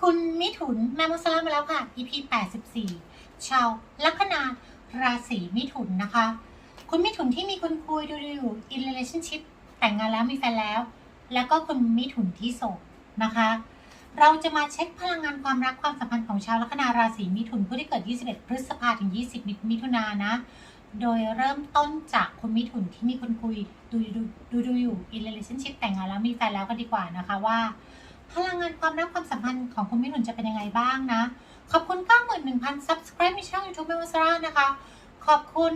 คุณมิถุนแม่มดสลามมาแล้วค่ะ EP 84 ชาวลัคนาราศีมิถุนนะคะ คุณมิถุนที่มีคนคุยดูอยู่ in relationship แต่งงานแล้วมีแฟนแล้ว แล้วก็คุณมิถุนที่โสดนะคะ เราจะมาเช็คพลังงานความรักความสัมพันธ์ของชาวลัคนาราศีมิถุนผู้ที่เกิด 21 พฤษภาถึง 20 มิถุนายนนะ โดยเริ่มต้นจากคุณมิถุนที่มีคนคุยดูดูดูดูอยู่ in relationship แต่งงานแล้วมีแฟนแล้วก็ดีกว่านะคะว่า พลังงานความรักความสัมพันธ์ของคุณมิถุนจะเป็นยังไงบ้างนะ ขอบคุณ 91,000 subscribe ในช่อง YouTube เมวสรานะคะ ขอบคุณ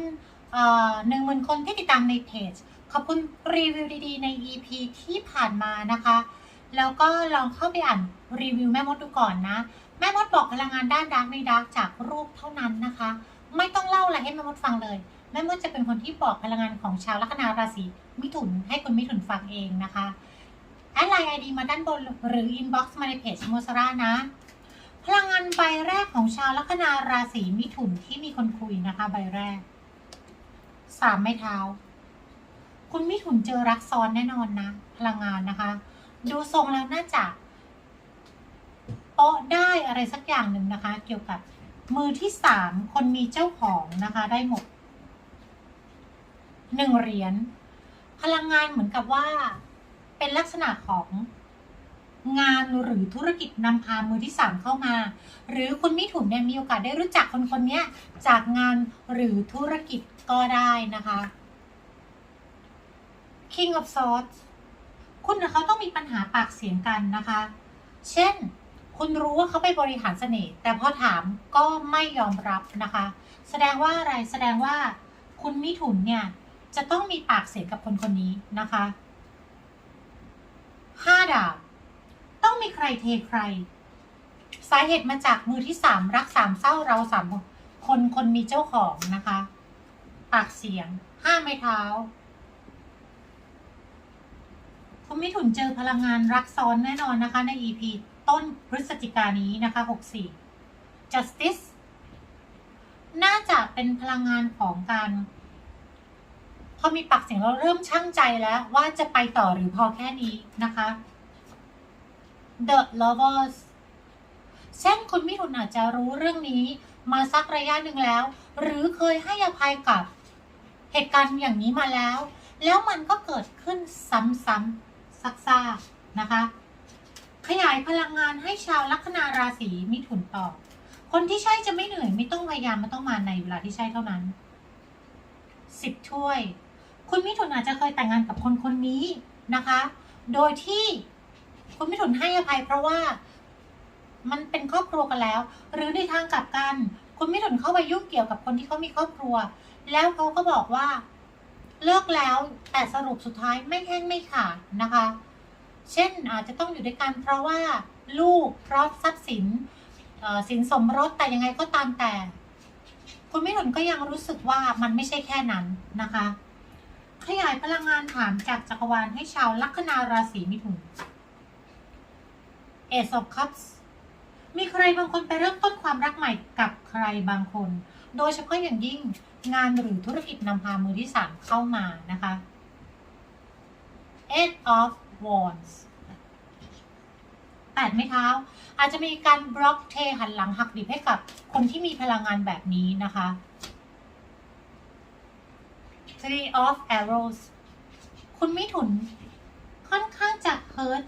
หนึ่งหมื่นคนที่ติดตามในเพจ ขอบคุณรีวิวดีๆ ใน EP ที่ผ่านมานะคะ แล้วก็ลองเข้าไปอ่านรีวิวแม่มดดูก่อนนะ แม่มดบอกพลังงานด้านดักในดักจากรูปเท่านั้นนะคะ ไม่ต้องเล่าอะไรให้แม่มดฟังเลย แม่มดจะเป็นคนที่บอกพลังงานของชาวลัคนาราศีมิถุนให้คุณมิถุนฟังเองนะคะ แอดไลน์ไอดีมาด้านบนหรืออินบ็อกซ์มาในเพจโมสรานะ พลังงานใบแรกของชาวลัคนาราศีมิถุนที่มีคนคุยนะคะใบแรกสามไม้เท้า คุณมิถุนเจอรักซ้อนแน่นอนนะ พลังงานนะคะ ดูทรงแล้วน่าจะโป๊ะได้อะไรสักอย่างหนึ่งนะคะ เกี่ยวกับมือที่สามคนมีเจ้าของนะคะได้หมดหนึ่งเหรียญพลังงานเหมือนกับว่า เป็นลักษณะของงานหรือธุรกิจนำพามือที่สามเข้ามา หรือคุณมิถุนเนี่ยมีโอกาสได้รู้จักคนคนนี้จากงานหรือธุรกิจก็ได้นะคะ King of Swords คุณกับเขาต้องมีปัญหาปากเสียงกันนะคะ เช่น คุณรู้ว่าเขาไปบริหารเสน่ห์แต่พอถามก็ไม่ยอมรับนะคะ แสดงว่าอะไรแสดงว่าคุณมิถุนเนี่ยจะต้องมีปากเสียงกับคนคนนี้นะคะ ห้าดาบ ต้องมีใครเทใคร สาเหตุมาจากมือที่สามรักสามเศร้าเราสามคนคนมีเจ้าของนะคะ ปากเสียงห้าไม้เท้าคุณมิถุนเจอพลังงานรักซ้อนแน่นอนนะคะ ใน EP ต้นพฤศจิกานนี้นะคะ 64 justice น่าจะเป็นพลังงานของการ พอมีปากเสียงเราเริ่มชั่งใจแล้วว่าจะไปต่อหรือพอแค่นี้นะคะ The Lovers เช่นคุณมิถุนอาจจะรู้เรื่องนี้มาสักระยะหนึ่งแล้ว หรือเคยให้อภัยกับเหตุการณ์อย่างนี้มาแล้ว แล้วมันก็เกิดขึ้นซ้ำๆซักๆนะคะ ขยายพลังงานให้ชาวลัคนาราศีมิถุนต่อ คนที่ใช่จะไม่เหนื่อยไม่ต้องพยายามไมันต้องมาในเวลาที่ใช่เท่านั้นสิบถ้วย คุณมิถุนอาจจะเคยแต่งงานกับคนคนนี้นะคะ โดยที่คุณมิถุนให้อภัยเพราะว่ามันเป็นครอบครัวกันแล้ว หรือในทางกลับกัน คุณมิถุนเข้าไปยุ่งเกี่ยวกับคนที่เขามีครอบครัว แล้วเขาก็บอกว่า เลิกแล้วแต่สรุปสุดท้ายไม่แห้งไม่ขาดนะคะ เช่นอาจจะต้องอยู่ด้วยกันเพราะว่าลูกเพราะทรัพย์สินสินสมรสแต่ยังไงก็ตามแต่ คุณมิถุนก็ยังรู้สึกว่ามันไม่ใช่แค่นั้นนะคะ ขยายพลังงานถามจากจักรวาลให้ชาวลัคนาราศีมิถุน Ace of Cups มีใครบางคนไปเริ่มต้นความรักใหม่กับใครบางคน โดยเฉพาะอย่างยิ่งงานหรือธุรกิจนำพามือที่สามเข้ามานะคะ Eight of Wands แปดไม้เท้า อาจจะมีการบล็อกเทหันหลังหักดิบให้กับคนที่มีพลังงานแบบนี้นะคะ Three of Arrows คุณมิถุนค่อนข้างจะเฮิร์ต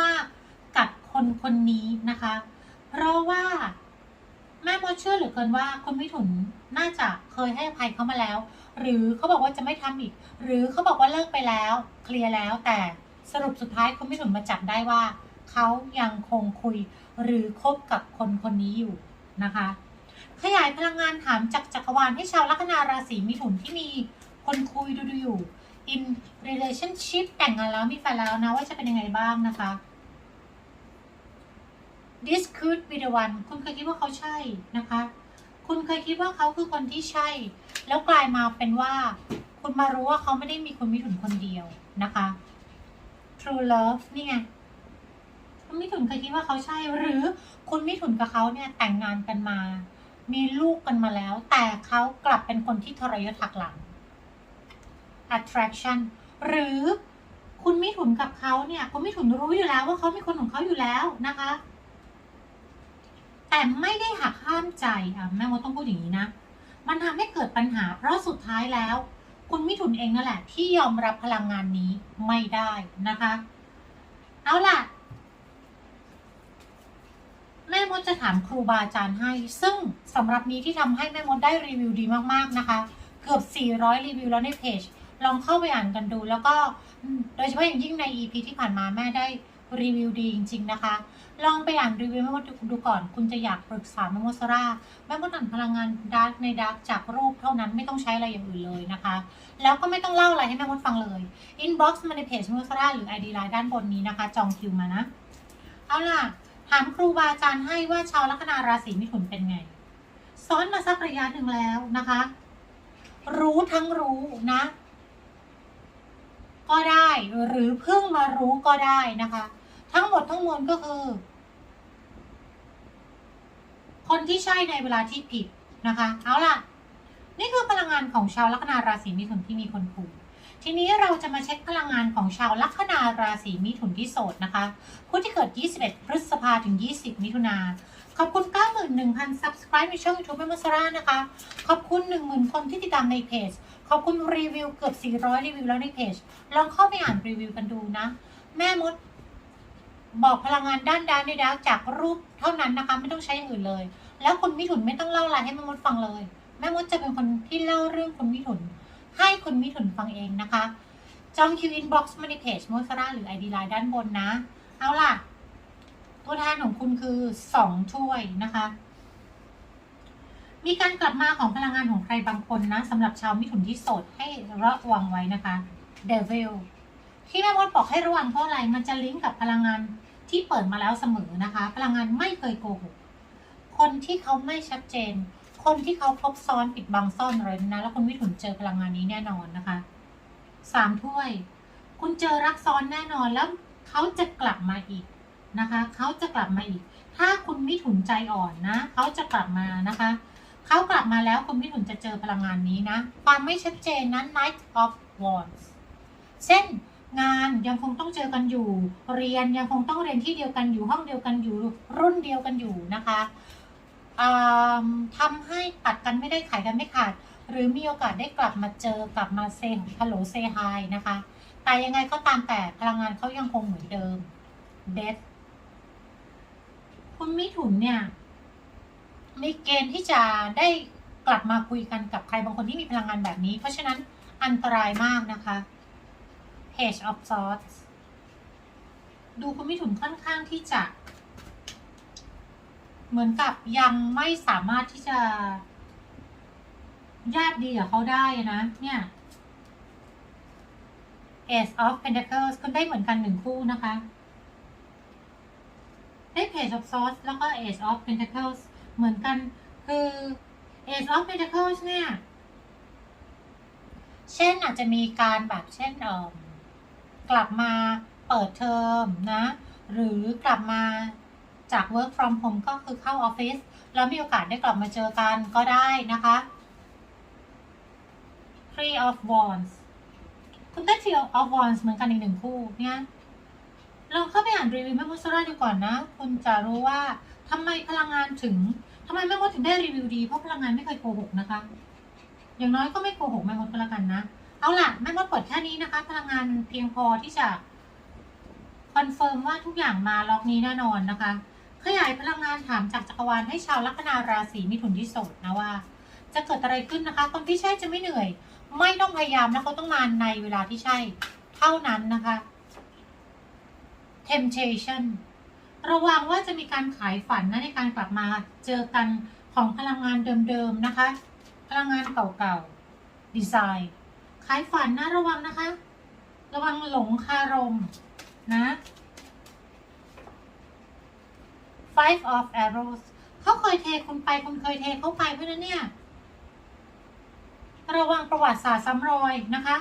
มาก ๆ กับคนคนนี้นะคะ เพราะว่าแม่มดเชื่อเหลือเกินว่าคุณมิถุนน่าจะเคยให้อภัยเขามาแล้ว หรือเขาบอกว่าจะไม่ทำอีก หรือเขาบอกว่าเลิกไปแล้ว เคลียร์แล้วแต่สรุปสุดท้ายคุณมิถุนมาจับได้ว่าเขายังคงคุยหรือคบกับคนคนนี้อยู่นะคะ ขยายพลังงานถามจากจักรวาลให้ชาวลัคนาราศีมิถุนที่มี คนคุยดูดูอยู่ in relationship แต่งงานแล้วมีแฟนแล้วนะว่าจะเป็นยังไงบ้างนะคะ this could be the one คุณเคยคิดว่าเขาใช่นะคะ คุณเคยคิดว่าเขาคือคนที่ใช่ แล้วกลายมาเป็นว่า คุณมารู้ว่าเขาไม่ได้มีคนมิถุนคนเดียวนะคะ true love นี่ไงคุณมิถุนเคยคิดว่าเขาใช่ หรือคุณมิถุนกับเขาเนี่ยแต่งงานกันมา มีลูกกันมาแล้ว แต่เขากลับเป็นคนที่ทรยศหักหลัง attraction หรือคุณมิถุนกับเขาเนี่ยคุณมิถุนรู้อยู่แล้วว่าเขามีคนของเขาอยู่แล้วนะคะ แต่ไม่ได้หักห้ามใจอะแม่มดต้องพูดอย่างนี้นะ มันทำให้เกิดปัญหา เพราะสุดท้ายแล้ว คุณมิถุนเองนั่นแหละ ที่ยอมรับพลังงานนี้ไม่ได้นะคะ เอาล่ะ แม่มดจะถามครูบาอาจารย์ให้ ซึ่งสำหรับนี้ที่ทำให้แม่มดได้รีวิวดีมากๆนะคะ เกือบ 400 รีวิวแล้วในเพจ ลองเข้าไปอ่านกันดู แล้วก็โดยเฉพาะอย่างยิ่งใน EP ที่ผ่านมาแม่ได้รีวิวดีจริง ๆ นะคะ ลองไปอ่านรีวิวแม่มดดูก่อน คุณจะอยากปรึกษาแม่มดซาร่าแม่มดอ่านพลังงานดาร์กในดาร์กจากรูปเท่านั้นไม่ต้องใช้อะไรอย่างอื่นเลยนะคะ แล้วก็ไม่ต้องเล่าอะไรให้แม่มดฟังเลย inbox มาในเพจแม่มดซาร่าหรือ ID ไลน์ด้านบนนี้นะคะ จองคิวมานะ เอาล่ะ ถามครูบาอาจารย์ให้ว่าชาวลัคนาราศีมิถุนเป็นไง ซ้อนมาสักระยะหนึ่งแล้วนะคะ รู้ทั้งรู้นะ ก็ได้หรือเพิ่งมารู้ก็ได้นะคะ ทั้งหมดทั้งมวลก็คือ คนที่ใช่ในเวลาที่ผิดนะคะ เอาล่ะ นี่คือพลังงานของชาวลัคนาราศีมิถุนที่มีคนคุยทีนี้เราจะมาเช็คพลังงานของชาวลัคนาราศีมิถุนที่โสดนะคะผู้ที่เกิด 21 พฤษภาถึง 20 มิถุนา ขอบคุณ 91,000 subscribe ในช่อง YouTube แม่มดซาร่านะคะ ขอบคุณ 10,000 คนที่ติดตามในเพจ ขอบคุณรีวิวเกือบ 400 รีวิวแล้วในเพจ ลองเข้าไปอ่านรีวิวกันดูนะ แม่มดบอกพลังงานด้านด้านในดาวจากรูปเท่านั้นนะคะ ไม่ต้องใช้อย่างอื่นเลย แล้วคุณมิถุนไม่ต้องเล่าอะไรให้แม่มดฟังเลย แม่มดจะเป็นคนที่เล่าเรื่องคุณมิถุน ให้คุณมิถุนฟังเองนะคะ จองคิวอินบ็อกซ์มาในเพจมดซาร่าหรือไอดีไลน์ด้านบนนะ เอาล่ะ คุณคือสองถ้วยนะคะ มีการกลับมาของพลังงานของใครบางคนนะสำหรับชาวมิถุนที่โสดให้ระวังไว้นะคะเดวิลที่แม่มดบอกให้ระวังเพราะอะไร มันจะลิงก์กับพลังงานที่เปิดมาแล้วเสมอนะคะ พลังงานไม่เคยโกหก คนที่เขาไม่ชัดเจน คนที่เขาครบซ้อนปิดบังซ่อนอะไรนะ แล้วคุณมิถุนเจอพลังงานนี้แน่นอนนะคะสามถ้วย คุณเจอรักซ้อนแน่นอนแล้วเขาจะกลับมาอีก นะคะเขาจะกลับมาอีก ถ้าคุณมิถุนใจอ่อนนะเขาจะกลับมานะคะเขากลับมาแล้วคุณมิถุนจะเจอพลังงานนี้นะ ความไม่ชัดเจนนั้น Knight of Wands เช่นงานยังคงต้องเจอกันอยู่ เรียนยังคงต้องเรียนที่เดียวกันอยู่ห้องเดียวกันอยู่ รุ่นเดียวกันอยู่นะคะอ่าทำให้ตัดกันไม่ได้ขายกันไม่ขาด หรือมีโอกาสได้กลับมาเจอกลับมาเซฮัลโหลเซฮายนะคะ แต่ยังไงก็ตามแต่พลังงานเขายังคงเหมือนเดิมเด h คุณมิถุนเนี่ยมีเกณฑ์ที่จะได้กลับมาคุยกันกับใครบางคนที่มีพลังงานแบบนี้ เพราะฉะนั้นอันตรายมากนะคะ Page of Swords ดูคุณมิถุนค่อนข้างที่จะ เหมือนกับยังไม่สามารถที่จะญาติดีกับเขาได้นะ เนี่ย Ace of Pentacles ก็ได้เหมือนกันหนึ่งคู่นะคะ Page of Swords แล้วก็ Ace of Pentacles เหมือนกัน คือ Ace of Pentacles เนี่ย เช่นอาจจะมีการแบบเช่นเออกลับมาเปิดเทอมนะ หรือกลับมาจาก work from home ก็คือเข้าออฟฟิศแล้วมีโอกาสได้กลับมาเจอกันก็ได้นะคะ Three of Wands คุณได้ Three of Wands เหมือนกันอีกหนึ่งคู่เนี่ย ลองเข้าไปอ่านรีวิวแม่มดซาร่าดูก่อนนะ คุณจะรู้ว่าทำไมพลังงานถึงทำไมแม่มดถึงได้รีวิวดีเพราะพลังงานไม่เคยโกหกนะคะ อย่างน้อยก็ไม่โกหกแม่มดก็แล้วกันนะเอาล่ะแม่มดเปิดแค่นี้นะคะ พลังงานเพียงพอที่จะคอนเฟิร์มว่าทุกอย่างมาล็อกนี้แน่นอนนะคะ ขยายพลังงานถามจากจักรวาลให้ชาวลัคนาราศีมิถุนที่โสดนะว่า จะเกิดอะไรขึ้นนะคะ คนที่ใช่จะไม่เหนื่อย ไม่ต้องพยายามแล้วเขาต้องมาในเวลาที่ใช่ เท่านั้นนะคะ temptation ระวังว่าจะมีการขายฝันนะในการกลับมาเจอกันของพลังงานเดิมๆนะคะ พลังงานเก่าๆดีไซน์ขายฝันนะระวังนะคะ ระวังหลงคารมนะ five of arrows เขาเคยเทคุณไปคุณเคยเทเขาไปเพราะนั้นเนี่ย ระวังประวัติศาสตร์ซ้ำรอยนะคะ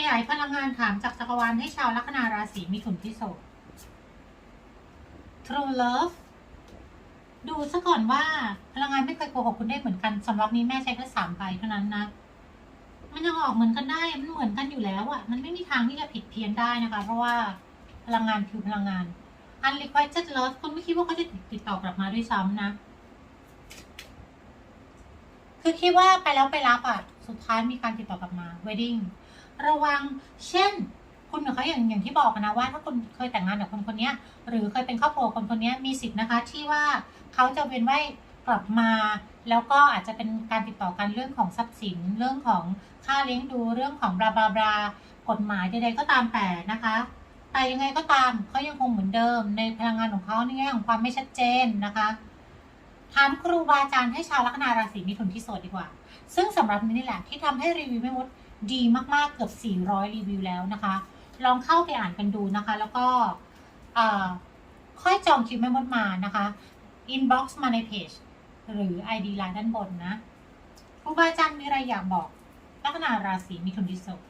ขยายพลังงานถามจากจักรวาลให้ชาวลัคนาราศีมิถุนที่โสด True Love ดูซะก่อนว่าพลังงานไม่เคยโกหกคุณได้เหมือนกันสำหรับนี้แม่ใช้แค่สามใบเท่านั้นนะ มันยังออกเหมือนกันได้ มันเหมือนกันอยู่แล้วอะ่ะมันไม่มีทางที่จะผิดเพี้ยนได้นะคะ เพราะว่าพลังงานคือพลังงาน unrequited love คุณไม่คิดว่าเขาจะติดต่อกลับมาด้วยซ้ำนะ คือคิดว่าไปแล้วไปรับอะสุดท้ายมีการติดต่อกลับมา wedding ระวัง เช่น คุณกับเขาอย่างอย่างที่บอกนะว่า ถ้าคุณเคยแต่งงานกับคนคนนี้หรือเคยเป็นครอบครัวคนคนนี้มีสิทธิ์นะคะ ที่ว่าเขาจะเป็นไว้กลับมา แล้วก็อาจจะเป็นการติดต่อกันเรื่องของทรัพย์สิน เรื่องของค่าเลี้ยงดูเรื่องของบลาบลาบลากฎหมายใดๆก็ตามแต่นะคะ แต่ยังไงก็ตามเขายังคงเหมือนเดิม ในพลังงานของเขาในแง่ของความไม่ชัดเจนนะคะถามครูบาอาจารย์ให้ชาวลัคนาราศีมิถุนที่โสดดีกว่า ซึ่งสำหรับนี้นี่แหละที่ทำให้รีวิวแม่มด ดีมากๆเกือบ 400 รีวิวแล้วนะคะ ลองเข้าไปอ่านกันดูนะคะ แล้วก็ค่อยจองคิวแม่มดมานะคะ inbox มาในเพจหรือ ID ไลน์ด้านบนนะครูบาอาจารย์มีอะไรอยากบอกลัคนาราศีมิถุนที่โสด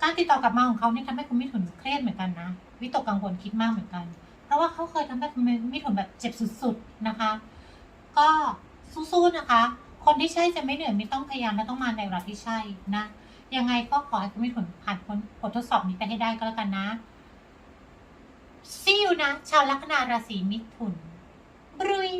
การติดต่อกลับมาของเขาเนี่ยทำให้คุณมิถุนเครียดเหมือนกันนะ วิตกกังวลคิดมากเหมือนกัน เพราะว่าเขาเคยทำให้คุณมิถุนแบบเจ็บสุดๆนะคะ ก็สู้ๆนะคะ คนที่ใช่จะไม่เหนื่อยไม่ต้องพยายามและต้องมาในเวลาที่ใช่นะ ยังไงก็ขอให้คุณมิถุนผ่านพ้นบททดสอบนี้ไปให้ได้ก็แล้วกันนะซิวนะ ชาวลัคนาราศีมิถุนบรุย